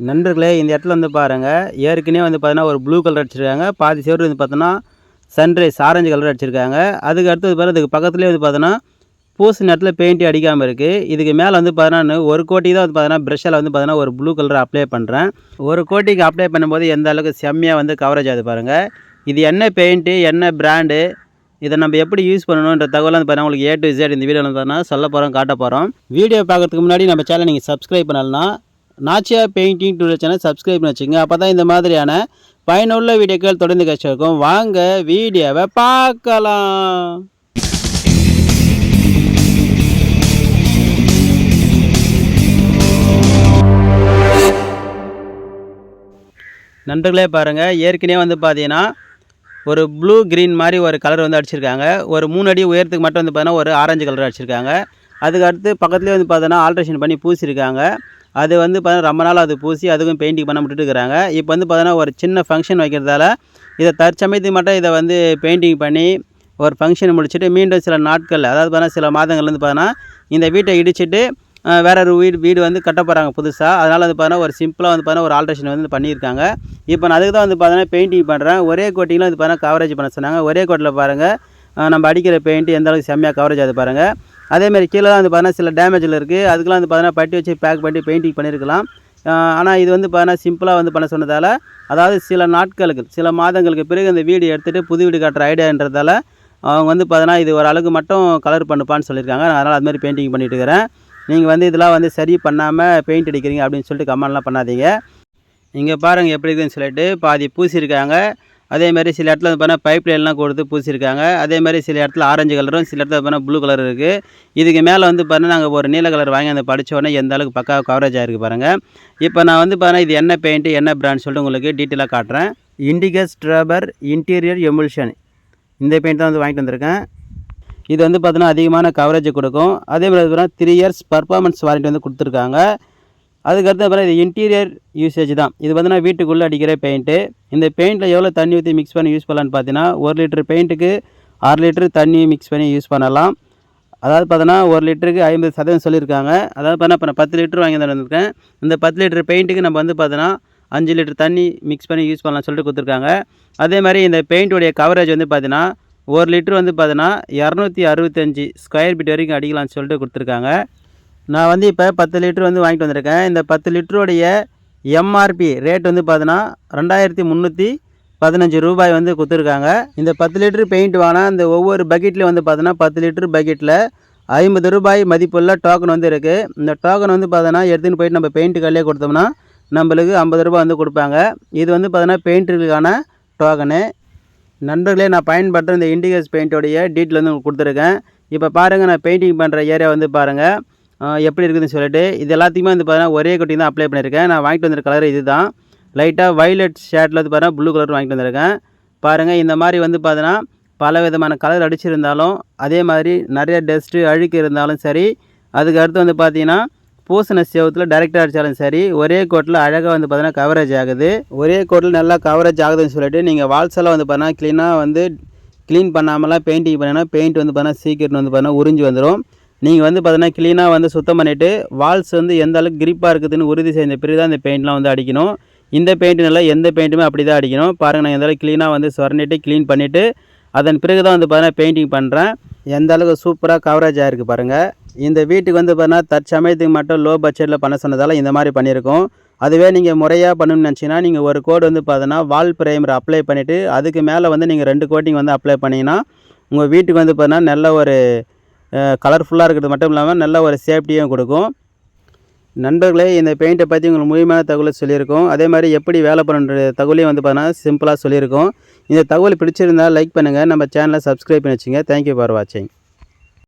நண்பர்களே இந்த இடத்துல வந்து பாருங்கள் ஏற்கனவே வந்து பார்த்தீங்கன்னா ஒரு ப்ளூ கலர் அடிச்சிருக்காங்க. பாதி செவரு வந்து பார்த்தோன்னா சன்ரைஸ் ஆரஞ்சு கலர் அடிச்சிருக்காங்க. அதுக்கு அடுத்தது பாருங்க அதுக்கு பக்கத்துலேயே வந்து பார்த்தோன்னா பூசு நேரத்தில் பெயிண்ட் அடிக்காமல் இருக்குது இதுக்கு மேலே வந்து பார்த்தீங்கன்னா ஒரு கோட்டி தான் வந்து பார்த்தீங்கன்னா ப்ரெஷ்ஷில் வந்து பார்த்தீங்கன்னா ஒரு ப்ளூ கலர் அப்ளை பண்ணுறேன் ஒரு கோட்டிக்கு அப்ளை பண்ணும்போது எந்த அளவுக்கு செம்மையாக வந்து கவரேஜ் ஆகுது பாருங்கள் இது என்ன பெயிண்ட்டு என்ன பிராண்டு இதை நம்ம எப்படி யூஸ் பண்ணணுன்ற தகவல் வந்து பார்த்தீங்கன்னா உங்களுக்கு ஏ டு Z இந்த வீடியோவில் வந்து பார்த்தீங்கன்னா சொல்ல போகிறோம் காட்ட போகிறோம் வீடியோ பார்க்கறதுக்கு முன்னாடி நம்ம சேனல் நீங்கள் சப்ஸ்கிரைப் பண்ணலன்னா Nachiya painting two channel subscribe பண்ணி வச்சுங்க அப்போ தான் இந்த மாதிரியான பயனுள்ள வீடியோக்கள் தொடர்ந்து கஷ்டம் வாங்க வீடியோவை பார்க்கலாம். நண்பர்களே பாருங்கள் ஏற்கனவே வந்து பார்த்தீங்கன்னா ஒரு ப்ளூ க்ரீன் மாதிரி ஒரு கலர் வந்து அடிச்சிருக்காங்க. ஒரு மூணு அடி உயரத்துக்கு மட்டும் வந்து பார்த்தீங்கன்னா ஒரு ஆரஞ்சு கலர் அடிச்சிருக்காங்க. அதுக்கு அடுத்து பக்கத்துலேயே வந்து பார்த்தோன்னா ஆல்ட்ரேஷன் பண்ணி பூசியிருக்காங்க அது வந்து பார்த்தீங்கன்னா ரொம்ப நாள் அது பூசி அதுக்கும் பெயிண்டிங் பண்ண விட்டுட்டு இருக்கிறாங்க இப்போ வந்து பார்த்தீங்கன்னா ஒரு சின்ன ஃபங்க்ஷன் வைக்கிறதால இதை தற்சமயத்துக்கு மட்டும் இதை வந்து பெயிண்டிங் பண்ணி ஒரு ஃபங்க்ஷன் முடிச்சுட்டு மீண்டும் சில நாட்கள் அதாவது பார்த்தீங்கன்னா சில மாதங்கள்லேருந்து வந்து பார்த்தீங்கன்னா இந்த வீட்டை இடிச்சிட்டு வேற ஒரு வீடு வீடு வந்து கட்ட போகிறாங்க புதுசாக அதனால் வந்து பார்த்தீங்கன்னா ஒரு சிம்பிளாக வந்து பார்த்தீங்கன்னா ஒரு ஆல்ட்ரேஷன் வந்து பண்ணியிருக்காங்க. இப்போ நான் அதுக்கு தான் வந்து பார்த்தீங்கன்னா பெயிண்டிங் பண்ணுறேன் ஒரே கோட்டிங்கில் வந்து பார்த்தீங்கன்னா கவரேஜ் பண்ண சொன்னாங்க. ஒரே கோட்டில் பாருங்கள் நம்ம அடிக்கிற பெயிண்ட் எந்த அளவுக்கு செம்மையாக கவரேஜ் ஆகுது பாருங்கள் அதேமாதிரி கீழே வந்து பார்த்தீங்கன்னா சில டேமேஜில் இருக்குது அதுக்கெலாம் வந்து பார்த்தீங்கன்னா பட்டி வச்சு பேக் பண்ணி பெயிண்டிங் பண்ணியிருக்கலாம் ஆனால் இது வந்து பார்த்தீங்கன்னா சிம்பிளாக வந்து பண்ண சொன்னதால் அதாவது சில நாட்களுக்கு சில மாதங்களுக்கு பிறகு இந்த வீடு எடுத்துகிட்டு புது வீடு காட்டுற ஐடியான்றதால அவங்க வந்து பார்த்தீங்கன்னா இது ஒரு அளவுக்கு மட்டும் கலர் பண்ணுப்பான்னு சொல்லியிருக்காங்க நான் அதனால் அது மாதிரி பெயிண்டிங் பண்ணிட்டு இருக்கிறேன். நீங்கள் வந்து இதெல்லாம் வந்து சரி பண்ணாமல் பெயிண்ட் அடிக்கிறீங்க அப்படின்னு சொல்லிட்டு கமெண்ட்லாம் பண்ணாதீங்க. இங்கே பாருங்கள் எப்படி இருக்குதுன்னு சொல்லிட்டு பாதி பூசியிருக்காங்க. அதே மாதிரி சில இடத்துல வந்து பார்த்தீங்கன்னா பைப் லைன்லாம் கொடுத்து பூசியிருக்காங்க. அதே மாதிரி சில இடத்துல ஆரஞ்சு கலரும் சில இடத்துல பார்த்தீங்கன்னா ப்ளூ கலர் இருக்குது இதுக்கு மேலே வந்து பார்த்தீங்கன்னா நாங்கள் ஒரு நீல கலர் வாங்கி அந்த படிச்ச உடனே எந்த அளவுக்கு பக்கா கவரேஜ் ஆகிருக்கு பாருங்கள் இப்போ நான் வந்து பார்த்தீங்கன்னா இது என்ன பெயிண்ட்டு என்ன பிராண்ட் சொல்லிட்டு உங்களுக்கு டீட்டெயிலாக காட்டுறேன். இண்டிகஸ் ட்ரபர் இன்டீரியர் எமுல்ஷன் இந்த பெயிண்ட் தான் வந்து வாங்கிட்டு வந்திருக்கேன். இது வந்து பார்த்தீங்கன்னா அதிகமான கவரேஜ் கொடுக்கும். அதே மாதிரி பார்த்தீங்கன்னா த்ரீ இயர்ஸ் பர்ஃபார்மன்ஸ் வாரண்ட்டி வந்து கொடுத்துருக்காங்க. அதுக்கடுத்து அப்புறம் இது இன்டீரியர் யூசேஜ் தான். இது பார்த்தீங்கன்னா வீட்டுக்குள்ளே அடிக்கிற பெயிண்ட்டு இந்த பெயிண்ட்டில் எவ்வளோ தண்ணி ஊற்றி மிக்ஸ் பண்ணி யூஸ் பண்ணலான்னு பார்த்தீங்கன்னா ஒரு லிட்டர் பெயிண்ட்டுக்கு ஆறு லிட்ரு தண்ணி மிக்ஸ் பண்ணி யூஸ் பண்ணலாம். அதாவது பார்த்தோன்னா ஒரு லிட்டருக்கு ஐம்பது சதவீதம் சொல்லியிருக்காங்க. அதாவது பார்த்தா இப்போ நான் பத்து லிட்டர் வாங்கி வந்திருக்கேன் இந்த பத்து லிட்டர் பெயிண்ட்டுக்கு நம்ம வந்து பார்த்தோன்னா அஞ்சு லிட்டர் தண்ணி மிக்ஸ் பண்ணி யூஸ் பண்ணலாம்னு சொல்லிட்டு கொடுத்துருக்காங்க. அதே மாதிரி இந்த பெயிண்ட்டுடைய கவரேஜ் வந்து பார்த்தீங்கன்னா ஒரு லிட்டர் வந்து பார்த்தீங்கன்னா இரநூத்தி அறுபத்தஞ்சி ஸ்கொயர் ஃபீட் வரைக்கும் அடிக்கலாம்னு சொல்லிட்டு கொடுத்துருக்காங்க. நான் வந்து இப்போ பத்து லிட்ரு வந்து வாங்கிட்டு வந்திருக்கேன். இந்த பத்து லிட்டருடைய எம்ஆர்பி ரேட் வந்து பார்த்தீங்கன்னா ரெண்டாயிரத்தி முந்நூற்றி பதினஞ்சு ரூபாய் வந்து கொடுத்துருக்காங்க. இந்த பத்து லிட்ரு பெயிண்ட் வாங்கினா இந்த ஒவ்வொரு பக்கெட்லேயும் வந்து பார்த்தோன்னா பத்து லிட்ரு பக்கெட்டில் ஐம்பது ரூபாய் மதிப்புள்ள டோக்கன் வந்து இருக்குது இந்த டோக்கன் வந்து பார்த்தோன்னா எடுத்துன்னு போயிட்டு நம்ம பெயிண்ட்டு கல்லே கொடுத்தோம்னா நம்மளுக்கு ஐம்பது ரூபாய் வந்து கொடுப்பாங்க. இது வந்து பார்த்தோன்னா பெயிண்ட்டுக்கான டோக்கனு நண்பர்களே நான் பயன்படுத்துகிற இந்த இண்டிகஸ் பெயிண்ட்டோடைய டீட்டெயில் வந்து கொடுத்துருக்கேன். இப்போ பாருங்கள் நான் பெயிண்டிங் பண்ணுற ஏரியா வந்து பாருங்கள் எப்படி இருக்குதுன்னு சொல்லிட்டு இது எல்லாத்தையுமே வந்து பார்த்தீங்கன்னா ஒரே கொட்டி தான் அப்ளை பண்ணியிருக்கேன். நான் வாங்கிட்டு வந்திருக்க கலர் இது தான் லைட்டாக வைலட் ஷேட்டில் வந்து பார்த்தீங்கன்னா ப்ளூ கலர் வாங்கிட்டு வந்திருக்கேன். பாருங்கள் இந்த மாதிரி வந்து பார்த்தீங்கன்னா பல விதமான கலர் அடிச்சிருந்தாலும் அதே மாதிரி நிறைய டஸ்ட்டு அழுக்கு இருந்தாலும் சரி அதுக்கு அடுத்து வந்து பார்த்தீங்கன்னா பூசண சேவத்தில் டைரெக்டாக அடித்தாலும் சரி ஒரே கோட்டில் அழகாக வந்து பார்த்தீங்கன்னா கவரேஜ் ஆகுது. ஒரே கோட்டில் நல்லா கவரேஜ் ஆகுதுன்னு சொல்லிட்டு நீங்கள் வால்ஸெல்லாம் வந்து பார்த்தீங்கன்னா க்ளீனாக வந்து க்ளீன் பண்ணாமலாம் பெயிண்டிங் பண்ணிங்கன்னா பெயிண்ட் வந்து பார்த்தீங்கன்னா சீக்கிரம் வந்து பார்த்தீங்கன்னா உறிஞ்சி வந்துடும் நீங்கள் வந்து பார்த்தீங்கன்னா க்ளீனாக வந்து சுத்தம் பண்ணிவிட்டு வால்ஸ் வந்து எந்த அளவுக்கு கிரிப்பாக இருக்குதுன்னு உறுதி செஞ்ச பிறகு தான் இந்த பெயிண்ட்லாம் வந்து அடிக்கணும். இந்த பெயிண்ட்டுனால எந்த பெயிண்ட்டுமே அப்படி தான் அடிக்கணும். பாருங்கள் நான் எந்த அளவுக்கு க்ளீனாக வந்து சொரண்டிட்டு க்ளீன் பண்ணிவிட்டு அதன் பிறகு தான் வந்து பார்த்தீங்கன்னா பெயிண்டிங் பண்ணுறேன் எந்த அளவுக்கு சூப்பராக கவரேஜ் ஆகிருக்கு பாருங்கள் இந்த வீட்டுக்கு வந்து பார்த்தீங்கன்னா தற்சமயத்துக்கு மட்டும் லோ பட்ஜெட்டில் பண்ண சொன்னதால் இந்த மாதிரி பண்ணியிருக்கோம். அதுவே நீங்கள் முறையாக பண்ணணும்னு நினச்சிங்கன்னா நீங்கள் ஒரு கோடு வந்து பார்த்தீங்கன்னா வால் பிரைமர் அப்ளை பண்ணிவிட்டு அதுக்கு மேலே வந்து நீங்கள் ரெண்டு கோட்டிங் வந்து அப்ளை பண்ணிங்கன்னா உங்கள் வீட்டுக்கு வந்து பார்த்தீங்கன்னா நல்ல ஒரு கலர்ஃபுல்லாக இருக்கிறது மட்டும் இல்லாமல் நல்ல ஒரு சேஃப்டியும் கொடுக்கும். நண்பர்களே இந்த பெயிண்ட்டை பற்றி உங்களுக்கு முழுமையான தகவலை சொல்லியிருக்கோம். அதே மாதிரி எப்படி வேலை பண்ணுற தகவலையும் வந்து பார்த்தீங்கன்னா சிம்பிளாக சொல்லியிருக்கோம். இந்த தகவல் பிடிச்சிருந்தால் லைக் பண்ணுங்கள் நம்ம சேனலை சப்ஸ்கிரைப் பண்ணி வச்சுங்க. தேங்க்யூ ஃபார் வாட்சிங்